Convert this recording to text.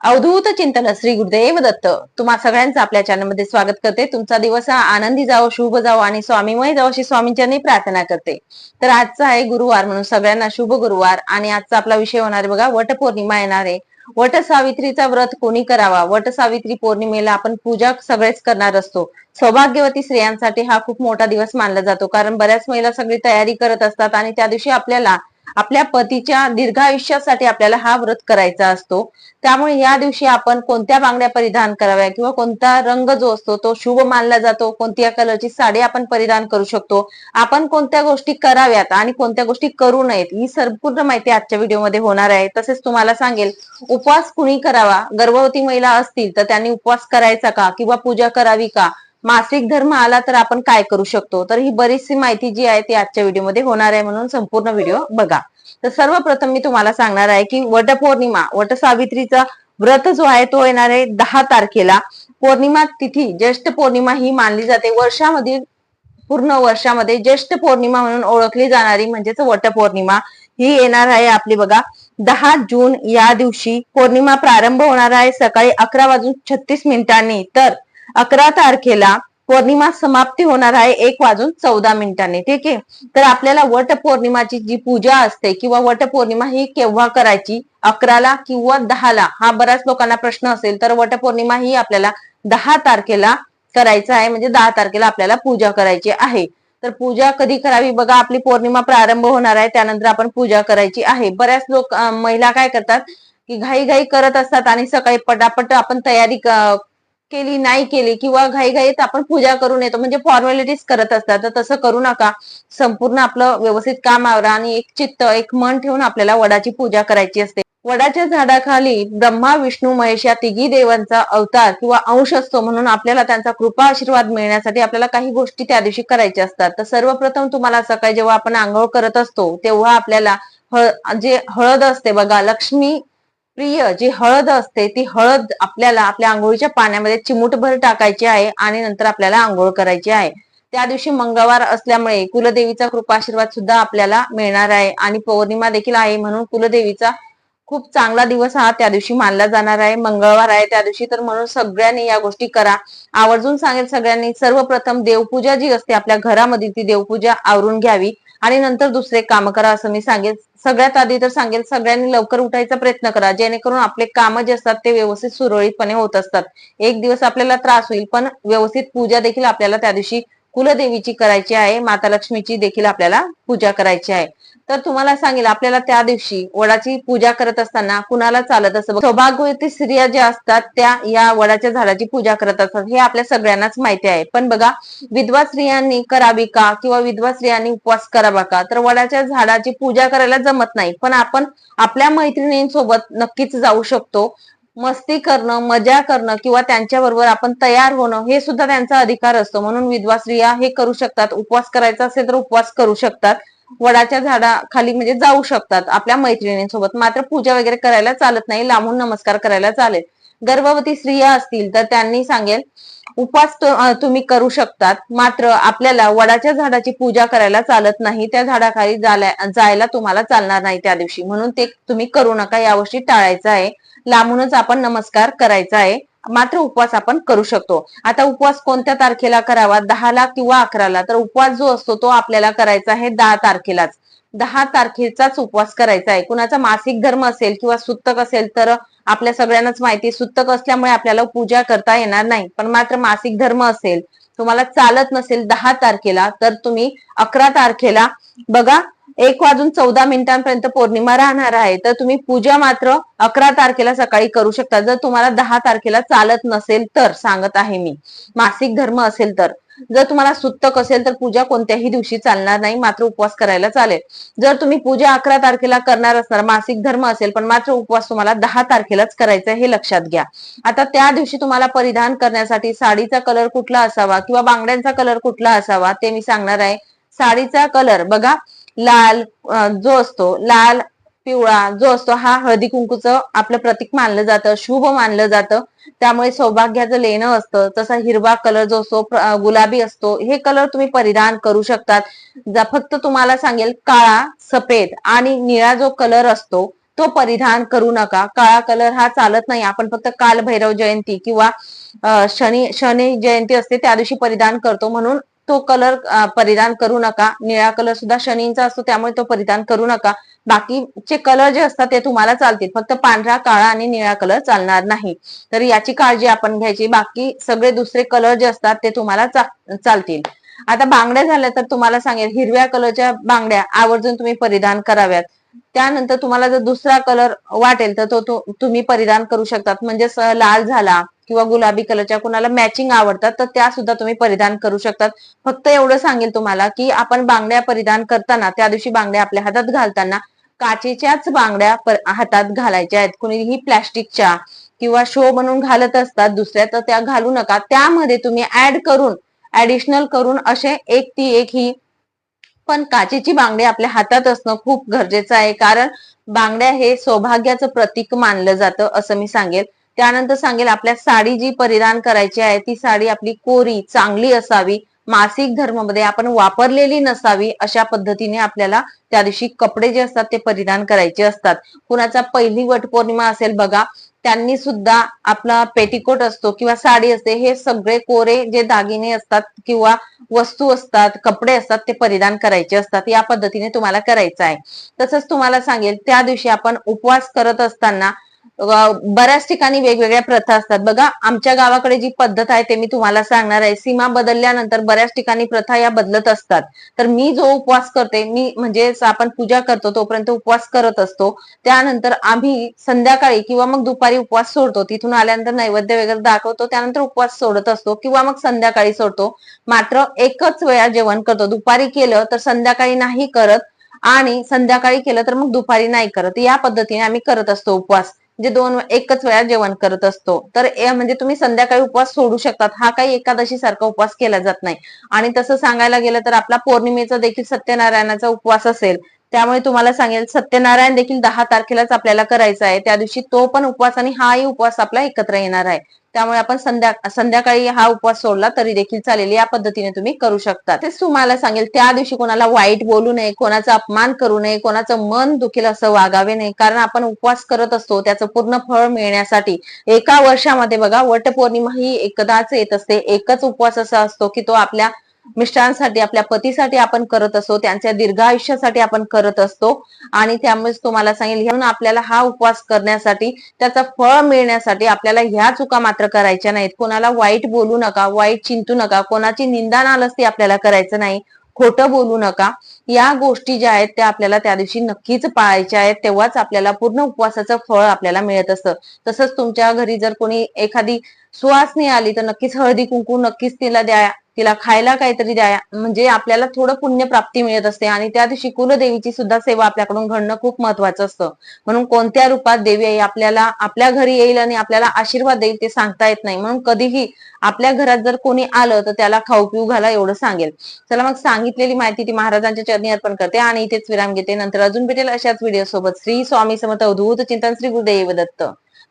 अवधूत चिंतन श्री गुरुदेव दत्त. तुम्हा सगळ्यांचं आपल्या चॅनलमध्ये स्वागत करते. तुमचा दिवस हा आनंदी जावो शुभ जावो आणि स्वामीमय जावो अशी स्वामींच्या प्रार्थना करते. तर आजचा आहे गुरुवार म्हणून सगळ्यांना शुभ गुरुवार आणि आजचा आपला विषय होणार आहे बघा वट पौर्णिमा येणार आहे. वट सावित्रीचा व्रत कोणी करावा? वट सावित्री पौर्णिमेला आपण पूजा सगळेच करणार असतो. सौभाग्यवती स्त्रियांसाठी हा खूप मोठा दिवस मानला जातो. कारण बऱ्याच महिला सगळी तयारी करत असतात आणि त्या दिवशी आपल्याला आपल्या पतीच्या दीर्घायुष्यासाठी आपल्याला हा व्रत करायचा असतो. त्यामुळे या दिवशी आपण कोणत्या बांगड्या परिधान कराव्या किंवा कोणता रंग जो असतो तो शुभ मानला जातो कोणत्या कलरची साडी आपण परिधान करू शकतो आपण कोणत्या गोष्टी कराव्यात आणि कोणत्या गोष्टी करू नयेत ही संपूर्ण माहिती आजच्या व्हिडिओमध्ये होणार आहे. तसेच तुम्हाला सांगेल उपवास कुणी करावा? गर्भवती महिला असतील तर त्यांनी उपवास करायचा का? किंवा पूजा करावी का? मासिक धर्म आला तर आपण काय करू शकतो? तर ही बरीचशी माहिती जी आहे ती आजच्या व्हिडिओमध्ये होणार आहे म्हणून संपूर्ण व्हिडिओ बघा. तर सर्वप्रथम मी तुम्हाला सांगणार आहे की वटपौर्णिमा वटसावित्रीचा व्रत जो आहे तो येणार आहे दहा तारखेला. पौर्णिमा तिथी ज्येष्ठ पौर्णिमा ही मानली जाते. वर्षामधील पूर्ण वर्षामध्ये ज्येष्ठ पौर्णिमा म्हणून ओळखली जाणारी म्हणजेच वटपौर्णिमा ही येणार आहे आपली बघा. दहा जून या दिवशी पौर्णिमा प्रारंभ होणार आहे सकाळी अकरा वाजून छत्तीस मिनिटांनी. तर अकरा तारखेला पौर्णिमा समाप्ती होणार आहे. एक वाजून चौदा मिनिटांनी. ठीक आहे? तर आपल्याला वट पौर्णिमाची जी पूजा असते किंवा वट पौर्णिमा ही केव्हा करायची? अकराला किंवा दहाला? हा बऱ्याच लोकांना प्रश्न असेल. तर वट पौर्णिमा ही आपल्याला दहा तारखेला करायचं आहे. म्हणजे दहा तारखेला आपल्याला पूजा करायची आहे. तर पूजा कधी करावी? बघा आपली पौर्णिमा प्रारंभ होणार आहे. त्यानंतर आपण पूजा करायची आहे. बऱ्याच लोक महिला काय करतात की घाई घाई करत असतात आणि सकाळी पटापट आपण तयारी केली नाही केली किंवा घाईघाईत आपण पूजा करून येतो म्हणजे फॉर्मॅलिटीज करत असतात. तर तसं करू नका. संपूर्ण आपलं व्यवस्थित काम आवरा आणि एक चित्त एक मन ठेवून आपल्याला वडाची पूजा करायची असते. वडाच्या झाडाखाली ब्रह्मा विष्णू महेश या तिघी देवांचा अवतार किंवा अंश असतो म्हणून आपल्याला त्यांचा कृपा आशीर्वाद मिळण्यासाठी आपल्याला काही गोष्टी त्या दिवशी करायच्या असतात. तर सर्वप्रथम तुम्हाला सकाळी जेव्हा आपण आंघोळ करत असतो तेव्हा आपल्याला जे हळद असते बघा लक्ष्मी प्रिय जी हळद असते ती हळद आपल्याला आपल्या आंघोळीच्या पाण्यामध्ये चिमूटभर टाकायची आहे आणि नंतर आपल्याला आंघोळ करायची आहे. त्या दिवशी मंगळवार असल्यामुळे कुलदेवीचा कृपाशीर्वाद सुद्धा आपल्याला मिळणार आहे आणि पौर्णिमा देखील आहे म्हणून कुलदेवीचा खूप चांगला दिवस हा त्या दिवशी मानला जाणार आहे. मंगळवार आहे त्या दिवशी तर म्हणून सगळ्यांनी या गोष्टी करा. आवर्जून सांगेल सगळ्यांनी सर्वप्रथम देवपूजा जी असते आपल्या घरामध्ये ती देवपूजा आवरून घ्यावी. आणि नंतर दुसरे काम करा असं मी सांगेल. सगळ्यात आधी तर सांगेल सगळ्यांनी लवकर उठायचा प्रयत्न करा. जेणेकरून आपले काम जे असतात ते व्यवस्थित सुरळीतपणे होत असतात. एक दिवस आपल्याला त्रास होईल पण व्यवस्थित पूजा देखील आपल्याला त्या दिवशी कुलदेवीची करायची आहे. माता लक्ष्मीची देखील आपल्याला पूजा करायची आहे. तर तुम्हाला सांगेल आपल्याला त्या दिवशी वडाची पूजा करत असताना कुणाला चालत असतं सौभाग्यवती स्त्रिया ज्या असतात त्या या वडाच्या झाडाची पूजा करत असतात. हे आपल्या सगळ्यांनाच माहिती आहे. पण बघा विधवा स्त्रियांनी करावी का? किंवा विधवा स्त्रियांनी उपवास करावा का? तर वडाच्या झाडाची पूजा करायला जमत नाही. पण आपण आपल्या मैत्रिणींसोबत नक्कीच जाऊ शकतो. मस्ती करणं मजा करणं किंवा त्यांच्याबरोबर आपण तयार होणं हे सुद्धा त्यांचा अधिकार असतो. म्हणून विधवा स्त्रिया हे करू शकतात. उपवास करायचा असेल तर उपवास करू शकतात. वडाच्या झाडाखाली म्हणजे जाऊ शकतात आपल्या मैत्रिणींसोबत. मात्र पूजा वगैरे करायला चालत नाही लांबून नमस्कार करायला चालेल. गर्भवती स्त्रिया असतील तर त्यांनी सांगेल उपवास तुम्ही करू शकतात. मात्र आपल्याला वडाच्या झाडाची पूजा करायला चालत नाही. त्या झाडाखाली जायला तुम्हाला चालणार नाही त्या दिवशी. म्हणून ते तुम्ही करू नका. यावर्षी टाळायचं आहे. लांबूनच आपण नमस्कार करायचा आहे. मात्र उपवास आपण करू शकतो. आता उपवास कोणत्या तारखेला करावा? दहाला किंवा अकराला तर उपवास जो असतो तो आपल्याला करायचा आहे दहा तारखेलाच. दहा तारखेचाच उपवास करायचा आहे. कुणाचा मासिक धर्म असेल किंवा सुत्तक असेल तर आपल्या सगळ्यांनाच माहिती सुत्तक असल्यामुळे आपल्याला पूजा करता येणार नाही. पण मात्र मासिक धर्म असेल तुम्हाला चालत नसेल दहा तारखेला तर तुम्ही अकरा तारखेला बघा एक वाजून चौदा मिनिटांपर्यंत पौर्णिमा राहणार आहे तर तुम्ही पूजा मात्र अकरा तारखेला सकाळी करू शकता. जर तुम्हाला दहा तारखेला चालत नसेल तर सांगत आहे मी. मासिक धर्म असेल तर. जर तुम्हाला सुत्तक असेल तर पूजा कोणत्याही दिवशी चालणार नाही मात्र उपवास करायला चालेल. जर तुम्ही पूजा अकरा तारखेला करणार असणार मासिक धर्म असेल पण मात्र उपवास तुम्हाला दहा तारखेलाच करायचा हे लक्षात घ्या. आता त्या दिवशी तुम्हाला परिधान करण्यासाठी साडीचा कलर कुठला असावा किंवा बांगड्यांचा कलर कुठला असावा ते मी सांगणार आहे. साडीचा कलर बघा लाल जो असतो लाल पिवळा जो असतो हा हळदी कुंकूचं आपलं प्रतीक मानलं जातं शुभ मानलं जातं. त्यामुळे सौभाग्याचं लेणं असतं. तसा हिरवा कलर जो असतो गुलाबी असतो हे कलर तुम्ही परिधान करू शकतात. फक्त तुम्हाला सांगेल काळा सफेद आणि निळा जो कलर असतो तो परिधान करू नका. काळा कलर हा चालत नाही. आपण फक्त काल भैरव जयंती किंवा शनी शनी जयंती असते त्या दिवशी परिधान करतो. म्हणून तो कलर परिधान करू नका. निळा कलर सुद्धा शनींचा असतो त्यामुळे तो परिधान करू नका. बाकीचे कलर जे असतात ते तुम्हाला चालतील. फक्त पांढरा काळा आणि निळा कलर चालणार नाही. तर याची काळजी आपण घ्यायची. बाकी सगळे दुसरे कलर जे असतात ते तुम्हाला चालतील. आता बांगड्या झाल्या तर तुम्हाला सांगेल हिरव्या कलरच्या बांगड्या आवर्जून तुम्ही परिधान कराव्यात. त्यानंतर तुम्हाला जर दुसरा कलर वाटेल तर तो तो तुम्ही परिधान करू शकतात. म्हणजे लाल झाला किंवा गुलाबी कलरच्या कुणाला मॅचिंग आवडतात तर त्या सुद्धा तुम्ही परिधान करू शकतात. फक्त एवढं सांगेल तुम्हाला की आपण बांगड्या परिधान करताना त्या दिवशी बांगड्या आपल्या हातात घालताना काचेच्याच बांगड्या हातात घालायच्या आहेत. कुणीही प्लॅस्टिकच्या किंवा शो म्हणून घालत असतात दुसऱ्या तर त्या घालू नका. त्यामध्ये तुम्ही ऍड करून ऍडिशनल करून असे एक ती एक ही पण काचेची बांगडी आपल्या हातात असणं खूप गरजेचं आहे. कारण बांगड्या हे सौभाग्याचं प्रतीक मानलं जातं असं मी सांगेल. त्यानंतर सांगेल आपल्या साडी जी परिधान करायची आहे ती साडी आपली कोरी चांगली असावी. मासिक धर्मामध्ये आपण वापरलेली नसावी अशा पद्धतीने आपल्याला त्या दिवशी कपडे जे असतात ते परिधान करायचे असतात. कुणाचा पहिली वटपौर्णिमा असेल बघा त्यांनी सुद्धा आपला पेटीकोट असतो किंवा साडी असते हे सगळे कोरे जे दागिने असतात किंवा वस्तू असतात कपडे असतात ते परिधान करायचे असतात. या पद्धतीने तुम्हाला करायचं आहे. तसंच तुम्हाला सांगेल त्या दिवशी आपण उपवास करत असताना बऱ्याच ठिकाणी वेगवेगळ्या प्रथा असतात. बघा आमच्या गावाकडे जी पद्धत आहे ते मी तुम्हाला सांगणार आहे. सीमा बदलल्यानंतर बऱ्याच ठिकाणी प्रथा या बदलत असतात. तर मी जो उपवास करते मी म्हणजे आपण पूजा करतो तोपर्यंत उपवास करत असतो. त्यानंतर आम्ही संध्याकाळी किंवा मग दुपारी उपवास सोडतो. तिथून आल्यानंतर नैवेद्य वगैरे दाखवतो त्यानंतर उपवास सोडत असतो किंवा मग संध्याकाळी सोडतो. मात्र एकच वेळा जेवण करतो. दुपारी केलं तर संध्याकाळी नाही करत आणि संध्याकाळी केलं तर मग दुपारी नाही करत. या पद्धतीने आम्ही करत असतो उपवास. जे दोन एकच वेळा जेवण करत असतो. तर म्हणजे तुम्ही संध्याकाळी उपवास सोडू शकतात. हा काही एकादशी सारखा उपवास केला जात नाही. आणि तसं सांगायला गेलं तर आपला पौर्णिमेचा देखील सत्यनारायणाचा उपवास असेल. त्यामुळे तुम्हाला सांगेल सत्यनारायण देखील दहा तारखेलाच आपल्याला करायचा आहे. त्या दिवशी तो पण उपवास आणि हाही उपवास आपला एकत्र येणार आहे. त्यामुळे आपण संध्या संध्याकाळी हा उपवास सोडला तरी देखील चालेल. या पद्धतीने तुम्ही करू शकता. तेच तुम्हाला सांगेल त्या दिवशी कोणाला वाईट बोलू नये कोणाचा अपमान करू नये कोणाचं मन दुखेल असं वागावे नाही कारण आपण उपवास करत असतो त्याचं पूर्ण फळ मिळण्यासाठी. एका वर्षामध्ये बघा वटपौर्णिमा ही एकदाच येत असते. एकच उपवास असा असतो की तो आपल्या मिस्टरांसाठी आपल्या पतीसाठी आपण करत असतो त्यांच्या दीर्घ आयुष्यासाठी आपण करत असतो. आणि त्यामुळेच तुम्हाला सांगेल म्हणून आपल्याला हा उपवास करण्यासाठी त्याचं फळ मिळण्यासाठी आपल्याला ह्या चुका मात्र करायच्या नाहीत. कोणाला वाईट बोलू नका वाईट चिंतू नका कोणाची निंदा नालस्ती आपल्याला करायचं नाही खोटं बोलू नका. या गोष्टी ज्या आहेत त्या आपल्याला त्या दिवशी नक्कीच पाळायच्या आहेत तेव्हाच आपल्याला पूर्ण उपवासाचं फळ आपल्याला मिळत असतं. तसंच तुमच्या घरी जर कोणी एखादी सुवासनी आली तर नक्कीच हळदी कुंकू नक्कीच तिला द्या तिला खायला काहीतरी द्या म्हणजे आपल्याला थोडं पुण्य प्राप्ती मिळत असते आणि त्या दिवशी कुलदेवीची सुद्धा सेवा आपल्याकडून घडणं खूप महत्वाचं असतं. म्हणून कोणत्या रूपात देवी आई आपल्याला आपल्या घरी येईल आणि आपल्याला आशीर्वाद देईल ते सांगता येत नाही. म्हणून कधीही आपल्या घरात जर कोणी आलं तर त्याला खाऊ पिऊ घाला एवढं सांगेल. चला मग सांगितलेली माहिती ती महाराजांच्या चरणी अर्पण करते आणि इथेच विराम घेते. नंतर अजून भेटेल अशाच व्हिडिओ सोबत. श्री स्वामी समर्थ अवधूत चिंतन श्री गुरुदेव दत्त.